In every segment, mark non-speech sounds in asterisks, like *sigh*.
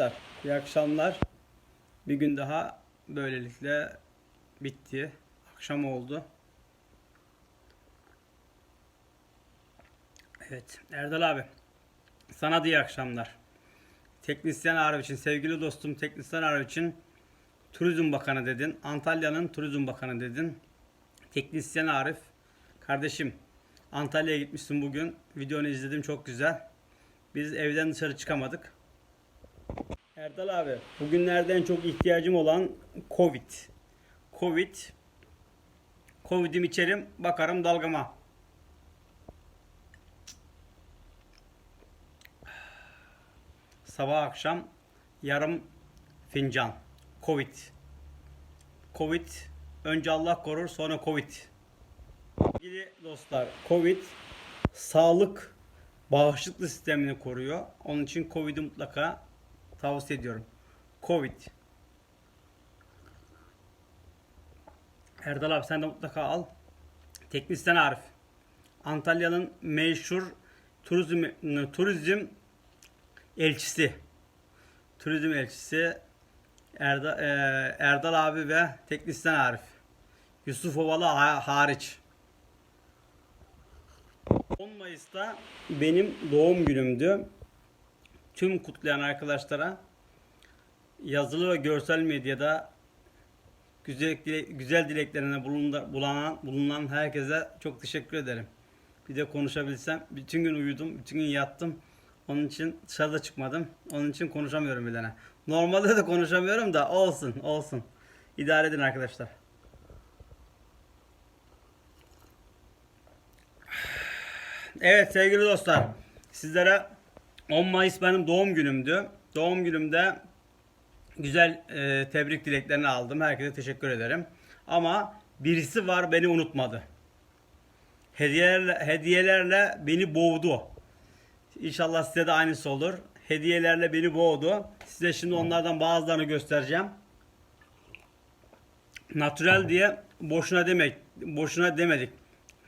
arkadaşlar. İyi akşamlar. Bir gün daha böylelikle bitti. Akşam oldu. Evet Erdal abi. Sana da iyi akşamlar. Teknisyen Arif için, sevgili dostum Teknisyen Arif için Turizm Bakanı dedin. Antalya'nın Turizm Bakanı dedin. Teknisyen Arif. Kardeşim Antalya'ya gitmişsin bugün. Videonu izledim çok güzel. Biz evden dışarı çıkamadık. Erdal abi, bugünlerde en çok ihtiyacım olan Covid. Covid. Covid'im içerim, bakarım dalgama. Sabah akşam yarım fincan. Covid. Covid. Önce Allah korur, sonra Covid. Sevgili dostlar, Covid sağlık bağışıklık sistemini koruyor. Onun için Covid'i mutlaka tavsiye ediyorum. Covid. Erdal abi sen de mutlaka al. Teknisyen Arif. Antalya'nın meşhur turizm turizm elçisi. Turizm elçisi Erdal, Erdal abi ve teknisyen Arif. Yusuf Ovalı ha- hariç. 10 Mayıs'ta benim doğum günümdü. Tüm kutlayan arkadaşlara yazılı ve görsel medyada güzel, güzel dileklerine bulunan, bulunan herkese çok teşekkür ederim. Bir de konuşabilsem. Bütün gün uyudum, bütün gün yattım. Onun için dışarıda çıkmadım. Onun için konuşamıyorum bilene. Normalde de konuşamıyorum da olsun, olsun. İdare edin arkadaşlar. Evet sevgili dostlar. Sizlere 10 Mayıs benim doğum günümdü. Doğum günümde güzel e, tebrik dileklerini aldım. Herkese teşekkür ederim. Ama birisi var beni unutmadı. Hediyelerle, hediyelerle beni boğdu. İnşallah size de aynısı olur. Hediyelerle beni boğdu. Size şimdi onlardan bazılarını göstereceğim. Natural diye boşuna demek, boşuna demedik.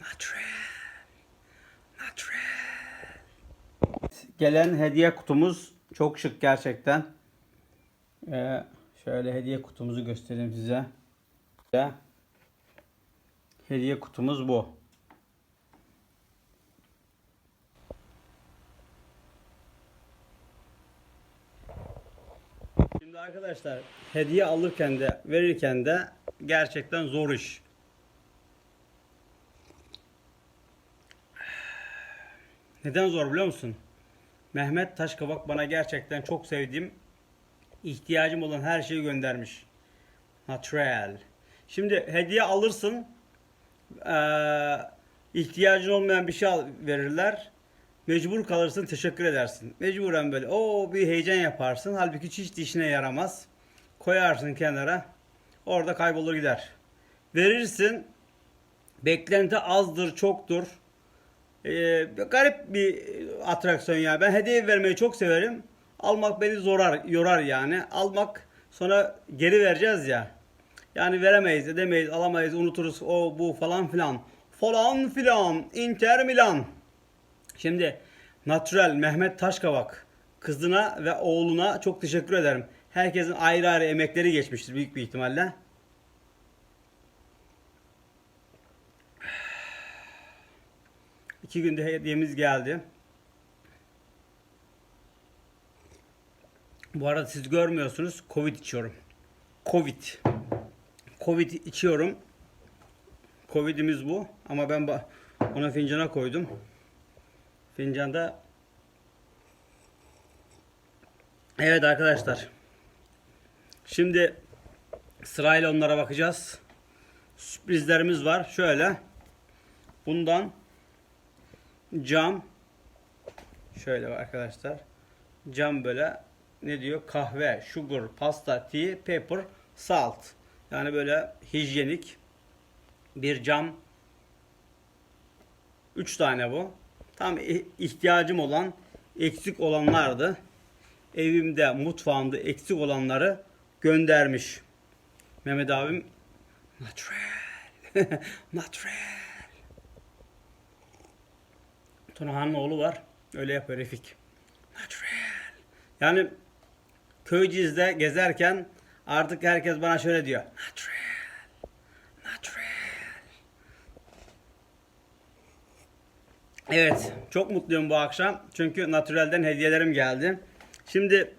Natural. Gelen hediye kutumuz çok şık gerçekten. Ee, şöyle hediye kutumuzu göstereyim size. Hediye kutumuz bu. Şimdi arkadaşlar hediye alırken de verirken de gerçekten zor iş. Neden zor biliyor musun? Mehmet Taşkavak bana gerçekten çok sevdiğim, ihtiyacım olan her şeyi göndermiş. Natural. Şimdi hediye alırsın, ihtiyacın olmayan bir şey verirler. Mecbur kalırsın, teşekkür edersin. Mecburen böyle o bir heyecan yaparsın. Halbuki hiç işine yaramaz. Koyarsın kenara. Orada kaybolur gider. Verirsin. Beklenti azdır, çoktur. Ee, garip bir atraksiyon ya. Ben hediye vermeyi çok severim. Almak beni zorar, yorar yani. Almak sonra geri vereceğiz ya. Yani veremeyiz, edemeyiz, alamayız, unuturuz o bu falan filan. Falan filan. Inter Milan. Şimdi Natural Mehmet Taşkavak kızına ve oğluna çok teşekkür ederim. Herkesin ayrı ayrı emekleri geçmiştir büyük bir ihtimalle. İki günde hediyemiz geldi. Bu arada siz görmüyorsunuz. Covid içiyorum. Covid. Covid içiyorum. Covid'imiz bu. Ama ben ona fincana koydum. Fincanda Evet arkadaşlar. Şimdi sırayla onlara bakacağız. Sürprizlerimiz var. Şöyle. Bundan cam şöyle arkadaşlar. Cam böyle ne diyor? Kahve, sugar, pasta, tea, pepper, salt. Yani böyle hijyenik bir cam 3 tane bu. Tam ihtiyacım olan, eksik olanlardı. Evimde, mutfağımda eksik olanları göndermiş. Mehmet abim natural. *laughs* natural. Tunahan'ın oğlu var. Öyle yapıyor Refik. Natural. Yani Köyceğiz'de gezerken artık herkes bana şöyle diyor. Natural. Natural. Evet, çok mutluyum bu akşam. Çünkü Natural'den hediyelerim geldi. Şimdi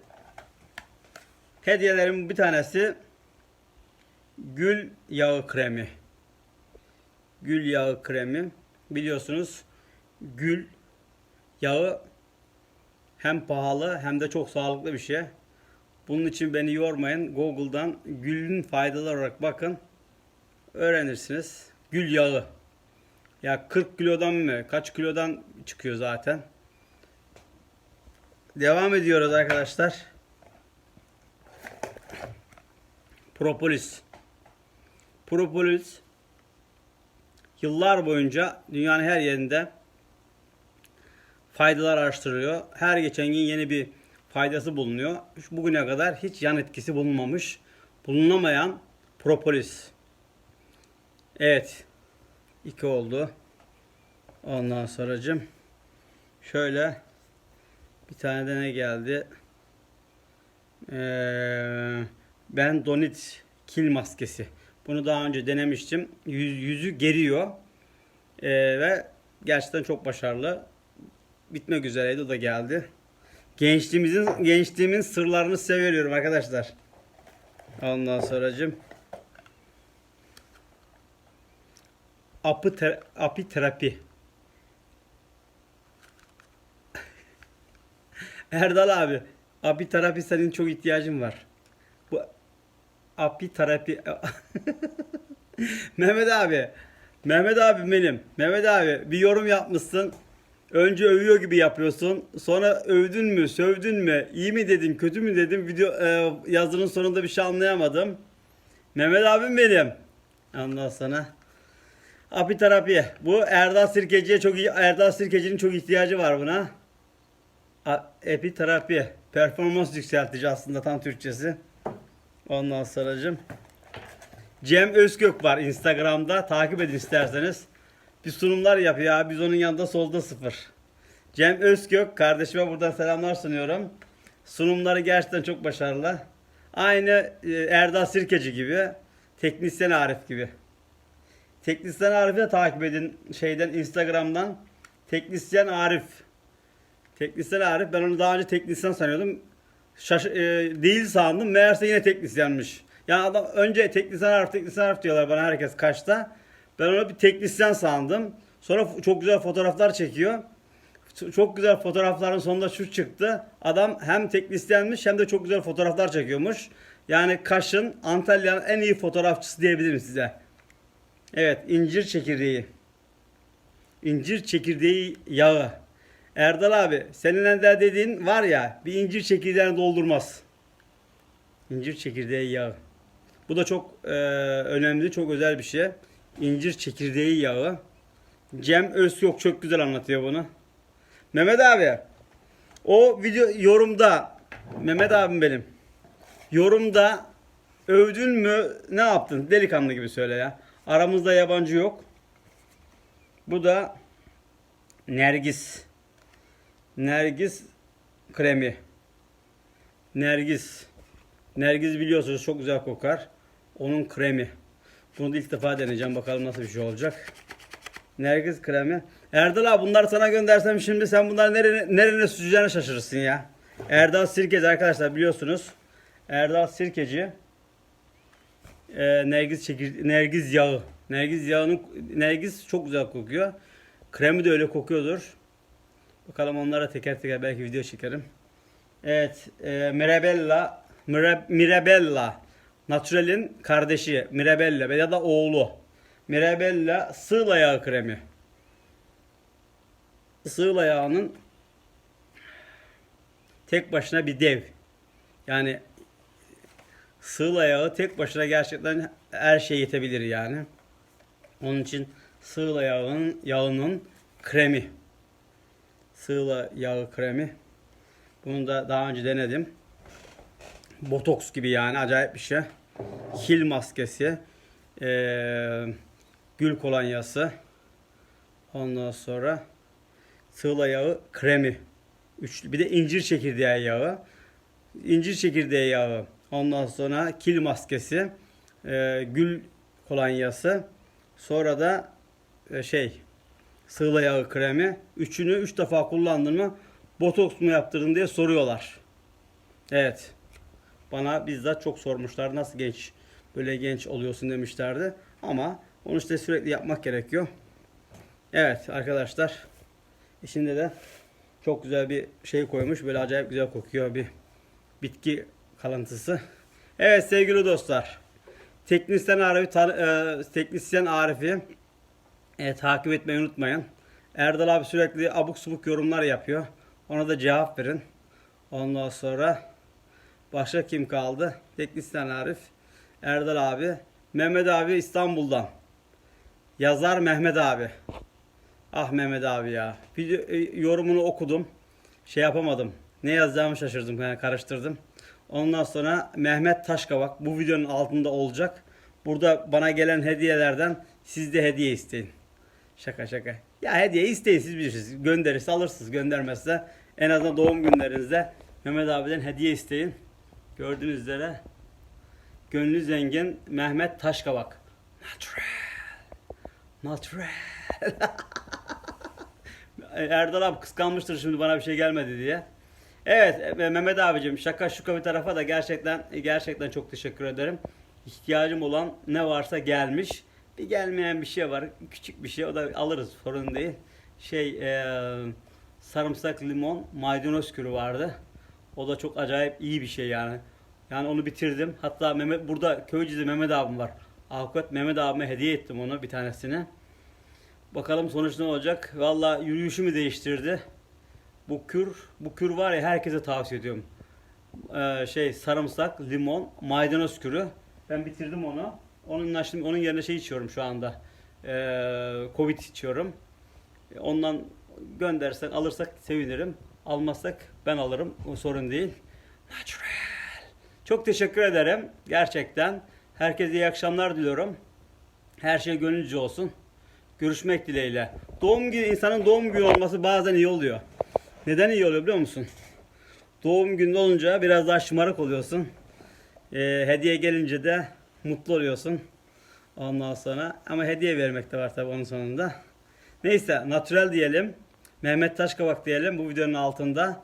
hediyelerim bir tanesi gül yağı kremi. Gül yağı kremi. Biliyorsunuz gül yağı hem pahalı hem de çok sağlıklı bir şey. Bunun için beni yormayın. Google'dan gülün faydaları olarak bakın. Öğrenirsiniz. Gül yağı. Ya 40 kilodan mı? Kaç kilodan çıkıyor zaten. Devam ediyoruz arkadaşlar. Propolis. Propolis yıllar boyunca dünyanın her yerinde faydalar araştırılıyor. Her geçen gün yeni bir faydası bulunuyor. Bugüne kadar hiç yan etkisi bulunmamış. Bulunamayan propolis. Evet. iki oldu. Ondan sonracım şöyle bir tane de ne geldi? Ee, ben Donit kil maskesi. Bunu daha önce denemiştim. Yüz, yüzü geriyor. Ee, ve gerçekten çok başarılı. Bitmek üzereydi o da geldi. Gençliğimizin gençliğimin sırlarını size veriyorum arkadaşlar. Ondan sonracım apı apiterapi. *laughs* Erdal abi, apiterapi senin çok ihtiyacın var. Bu apiterapi *laughs* Mehmet abi. Mehmet abi benim. Mehmet abi bir yorum yapmışsın. Önce övüyor gibi yapıyorsun. Sonra övdün mü, sövdün mü, iyi mi dedin, kötü mü dedin? Video e, yazının sonunda bir şey anlayamadım. Mehmet abim benim. Ondan sonra apiterapi. Bu Erdal Sirkeci'ye çok iyi Erdal Sirkeci'nin çok ihtiyacı var buna. A- Epiterapi. Performans yükseltici aslında tam Türkçesi. Ondan sonracım. Cem Özgök var Instagram'da. Takip edin isterseniz. Bir sunumlar yapıyor abi. Biz onun yanında solda sıfır. Cem Özgök kardeşime buradan selamlar sunuyorum. Sunumları gerçekten çok başarılı. Aynı e, Erdal Sirkeci gibi. Teknisyen Arif gibi. Teknisyen Arif'i de takip edin şeyden Instagram'dan. Teknisyen Arif. Teknisyen Arif. Ben onu daha önce teknisyen sanıyordum. Şaş e, değil sandım. Meğerse yine teknisyenmiş. Yani adam önce teknisyen Arif, teknisyen Arif diyorlar bana herkes kaçta. Ben onu bir teknisyen sandım. Sonra çok güzel fotoğraflar çekiyor. Çok güzel fotoğrafların sonunda şu çıktı. Adam hem teknisyenmiş hem de çok güzel fotoğraflar çekiyormuş. Yani Kaş'ın Antalya'nın en iyi fotoğrafçısı diyebilirim size. Evet, incir çekirdeği. İncir çekirdeği yağı. Erdal abi, senin ender dediğin var ya, bir incir çekirdeğini doldurmaz. İncir çekirdeği yağı. Bu da çok e, önemli, çok özel bir şey. İncir çekirdeği yağı. Cem Özyok çok güzel anlatıyor bunu. Mehmet abi, o video yorumda, Mehmet abim benim. Yorumda övdün mü ne yaptın? Delikanlı gibi söyle ya. Aramızda yabancı yok. Bu da Nergis. Nergis kremi. Nergis. Nergis biliyorsunuz çok güzel kokar. Onun kremi. Bunu da ilk defa deneyeceğim. Bakalım nasıl bir şey olacak. Nergis kremi. Erdal abi bunları sana göndersem şimdi sen bunları nereye, nereye süreceğine şaşırırsın ya. Erdal Sirkeci arkadaşlar biliyorsunuz. Erdal Sirkeci. Ee, nergis çekir nergis yağı. Nergis yağının nergis çok güzel kokuyor. Kremi de öyle kokuyordur. Bakalım onlara teker teker belki video çekerim. Evet, e, Mirabella Mire- Mirabella Natural'in kardeşi Mirabella ya da oğlu. Mirabella sığla yağı kremi. Sığla yağının tek başına bir dev. Yani sığla yağı tek başına gerçekten her şey yetebilir yani. Onun için sığla yağının yağının kremi. Sığla yağı kremi. Bunu da daha önce denedim. Botoks gibi yani acayip bir şey. Kil maskesi. Ee, gül kolonyası. Ondan sonra sığla yağı kremi. Üçlü. Bir de incir çekirdeği yağı. incir çekirdeği yağı, ondan sonra kil maskesi, e, gül kolonyası, sonra da e, şey sığla yağı kremi. Üçünü üç defa kullandın mı botoks mu yaptırdın diye soruyorlar. Evet. Bana bizzat çok sormuşlar. Nasıl genç böyle genç oluyorsun demişlerdi. Ama onu işte sürekli yapmak gerekiyor. Evet arkadaşlar. İçinde de çok güzel bir şey koymuş. Böyle acayip güzel kokuyor bir bitki kalıntısı. Evet sevgili dostlar. Teknisyen Arif'i e, teknisyen Arif'i e, takip etmeyi unutmayın. Erdal abi sürekli abuk subuk yorumlar yapıyor. Ona da cevap verin. Ondan sonra başka kim kaldı? Teknisyen Arif, Erdal abi, Mehmet abi İstanbul'dan. Yazar Mehmet abi. Ah Mehmet abi ya. Video, e, yorumunu okudum. Şey yapamadım. Ne yazacağımı şaşırdım. Yani karıştırdım. Ondan sonra Mehmet Taşkavak bu videonun altında olacak. Burada bana gelen hediyelerden siz de hediye isteyin. Şaka şaka. Ya hediye isteyin siz bilirsiniz. Gönderirse alırsınız. Göndermezse en azından doğum günlerinizde Mehmet abiden hediye isteyin. Gördüğünüz üzere gönlü zengin Mehmet Taşkavak. Natural. Natural. *laughs* Erdal abi kıskanmıştır şimdi bana bir şey gelmedi diye. Evet e, Mehmet abicim şaka şuka bir tarafa da gerçekten gerçekten çok teşekkür ederim. İhtiyacım olan ne varsa gelmiş. Bir gelmeyen bir şey var. Küçük bir şey o da alırız sorun değil. Şey e, sarımsak, limon, maydanoz kürü vardı. O da çok acayip iyi bir şey yani. Yani onu bitirdim. Hatta Mehmet burada Köyceğiz'de Mehmet abim var. Avukat Mehmet abime hediye ettim onu bir tanesini. Bakalım sonuç ne olacak. Valla yürüyüşümü değiştirdi. Bu kür, bu kür var ya herkese tavsiye ediyorum. Ee, şey sarımsak, limon, maydanoz kürü. Ben bitirdim onu. Onunla şimdi onun yerine şey içiyorum şu anda. Ee, Covid içiyorum. Ondan göndersen alırsak sevinirim. Almazsak ben alırım. O sorun değil. Natural. Çok teşekkür ederim. Gerçekten. Herkese iyi akşamlar diliyorum. Her şey gönlünce olsun. Görüşmek dileğiyle. Doğum günü insanın doğum günü olması bazen iyi oluyor. Neden iyi oluyor biliyor musun? Doğum günü olunca biraz daha şımarık oluyorsun. Ee, hediye gelince de mutlu oluyorsun. Ondan sonra ama hediye vermek de var tabii onun sonunda. Neyse natural diyelim. Mehmet Taşkavak diyelim bu videonun altında.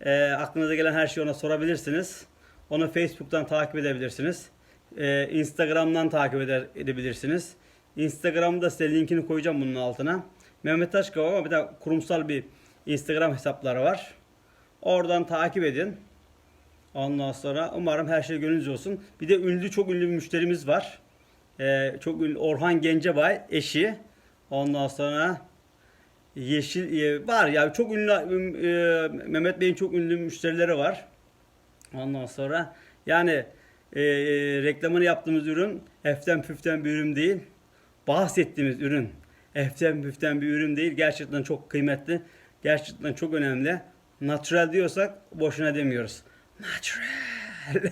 Ee, aklınıza gelen her şeyi ona sorabilirsiniz. Onu Facebook'tan takip edebilirsiniz. Ee, Instagram'dan takip eder, edebilirsiniz. Instagram'da size linkini koyacağım bunun altına. Mehmet Taşkavak ama bir de kurumsal bir Instagram hesapları var. Oradan takip edin. Ondan sonra umarım her şey gönlünüzce olsun. Bir de ünlü çok ünlü bir müşterimiz var. Ee, çok ünlü Orhan Gencebay eşi. Ondan sonra Yeşil e, var ya çok ünlü e, Mehmet Bey'in çok ünlü müşterileri var. Ondan sonra yani e, reklamını yaptığımız ürün eften püften bir ürün değil. Bahsettiğimiz ürün eften püften bir ürün değil. Gerçekten çok kıymetli. Gerçekten çok önemli. Natural diyorsak boşuna demiyoruz. Natural. *laughs*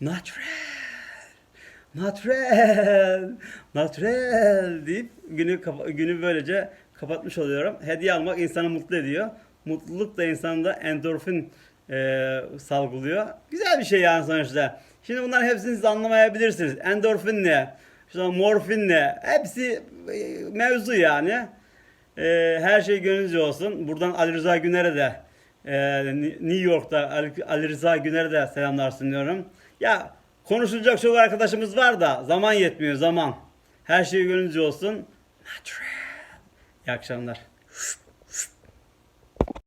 Natural. Natural. Natural deyip günü günü böylece kapatmış oluyorum. Hediye almak insanı mutlu ediyor. Mutluluk da insanda endorfin e, salgılıyor. Güzel bir şey yani sonuçta. Şimdi bunların hepsini siz anlamayabilirsiniz. Endorfin ne? İşte morfin ne? Hepsi e, mevzu yani. E, her şey gönlünüzce olsun. Buradan Ali Rıza Güner'e de e, New York'ta Ali, Ali Rıza Güner'e de selamlar sunuyorum. Ya konuşulacak çok arkadaşımız var da zaman yetmiyor zaman. Her şey gönlünüzce olsun. Natural. İyi akşamlar.